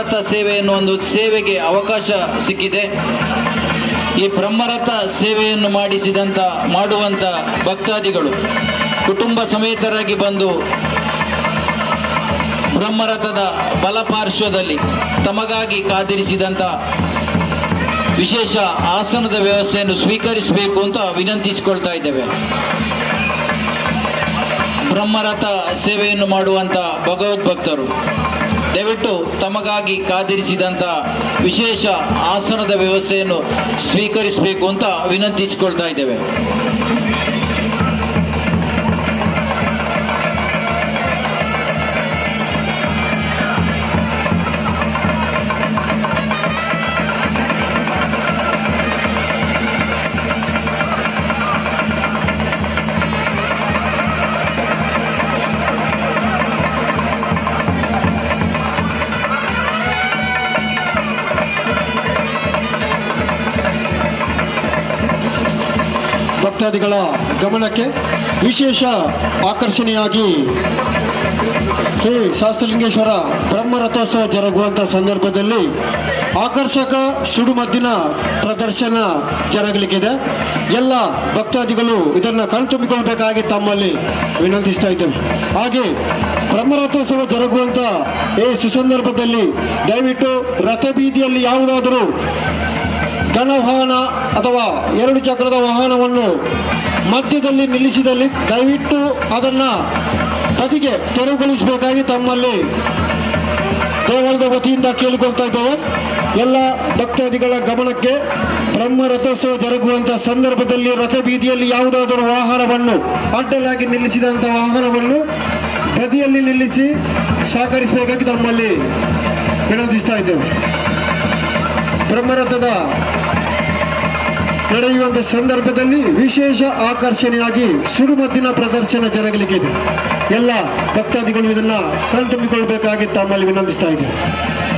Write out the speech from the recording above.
ರಥ ಸೇವೆ ಎನ್ನುವ ಒಂದು ಸೇವೆಗೆ ಅವಕಾಶ ಸಿಕ್ಕಿದೆ. ಈ ಬ್ರಹ್ಮರಥ ಸೇವೆಯನ್ನು ಮಾಡಿಸಿದಂತ, ಮಾಡುವಂತ ಭಕ್ತಾದಿಗಳು, ಕುಟುಂಬ ಸಮೇತರಾಗಿ ಬಂದು ಬ್ರಹ್ಮರಥದ ಬಲಪಾರ್ಶ್ವದಲ್ಲಿ ತಮಗಾಗಿ ಕಾದಿರಿಸಿದಂಥ ವಿಶೇಷ ಆಸನದ ವ್ಯವಸ್ಥೆಯನ್ನು ಸ್ವೀಕರಿಸಬೇಕು ಅಂತ ವಿನಂತಿಸಿಕೊಳ್ತಾ ಇದ್ದೇವೆ. ಬ್ರಹ್ಮರಥ ಸೇವೆಯನ್ನು ಮಾಡುವಂಥ ಭಗವದ್ಭಕ್ತರು ದಯವಿಟ್ಟು ತಮಗಾಗಿ ಕಾದಿರಿಸಿದಂಥ ವಿಶೇಷ ಆಸನದ ವ್ಯವಸ್ಥೆಯನ್ನು ಸ್ವೀಕರಿಸಬೇಕು ಅಂತ ವಿನಂತಿಸಿಕೊಳ್ತಾ ಇದ್ದೇವೆ. ಭಕ್ತಾದಿಗಳ ಗಮನಕ್ಕೆ ವಿಶೇಷ ಆಕರ್ಷಣೆಯಾಗಿ ಶ್ರೀ ಶಾಸ್ತ್ರಲಿಂಗೇಶ್ವರ ಬ್ರಹ್ಮರಥೋತ್ಸವ ಜರುಗುವಂಥ ಸಂದರ್ಭದಲ್ಲಿ ಆಕರ್ಷಕ ಸುಡುಮದ್ದಿನ ಪ್ರದರ್ಶನ ಜರಗಲಿಕ್ಕಿದೆ. ಎಲ್ಲ ಭಕ್ತಾದಿಗಳು ಇದನ್ನು ಕಣ್ತುಂಬಿಕೊಳ್ಬೇಕಾಗಿ ತಮ್ಮಲ್ಲಿ ವಿನಂತಿಸ್ತಾ ಇದ್ದೇವೆ. ಹಾಗೆ ಬ್ರಹ್ಮರಥೋತ್ಸವ ಜರುಗುವಂಥ ಈ ಸುಸಂದರ್ಭದಲ್ಲಿ ದಯವಿಟ್ಟು ರಥಬೀದಿಯಲ್ಲಿ ಯಾವುದಾದರೂ ಘನ ವಾಹನ ಅಥವಾ ಎರಡು ಚಕ್ರದ ವಾಹನವನ್ನು ಮಧ್ಯದಲ್ಲಿ ನಿಲ್ಲಿಸಿದಲ್ಲಿ ದಯವಿಟ್ಟು ಅದನ್ನು ಬದಿಗೆ ತೆರವುಗೊಳಿಸಬೇಕಾಗಿ ತಮ್ಮಲ್ಲಿ ದೇವಾಲಯದ ವತಿಯಿಂದ ಕೇಳಿಕೊಳ್ತಾ ಇದ್ದೇವೆ. ಎಲ್ಲ ಭಕ್ತಾದಿಗಳ ಗಮನಕ್ಕೆ ಬ್ರಹ್ಮ ರಥೋತ್ಸವ ಜರುಗುವಂಥ ಸಂದರ್ಭದಲ್ಲಿ ರಥ ಬೀದಿಯಲ್ಲಿ ಯಾವುದಾದರೂ ವಾಹನವನ್ನು ಅಡ್ಡಲಾಗಿ ನಿಲ್ಲಿಸಿದಂಥ ವಾಹನವನ್ನು ಬದಿಯಲ್ಲಿ ನಿಲ್ಲಿಸಿ ಸಹಕರಿಸಬೇಕಾಗಿ ತಮ್ಮಲ್ಲಿ ವಿನಂತಿಸ್ತಾ ಇದ್ದೇವೆ. ಬ್ರಹ್ಮರಥದ ನಡೆಯುವಂಥ ಸಂದರ್ಭದಲ್ಲಿ ವಿಶೇಷ ಆಕರ್ಷಣೆಯಾಗಿ ಸುಡುಮದ್ದಿನ ಪ್ರದರ್ಶನ ಜರಗಲಿಕ್ಕಿದೆ ಎಲ್ಲ ಭಕ್ತಾದಿಗಳು ಇದನ್ನ ಕಣ್ತುಂಬಿಕೊಳ್ಬೇಕಾಗಿ ತಮ್ಮಲ್ಲಿ ವಿನಂತಿಸ್ತಾ ಇದ್ದೇವೆ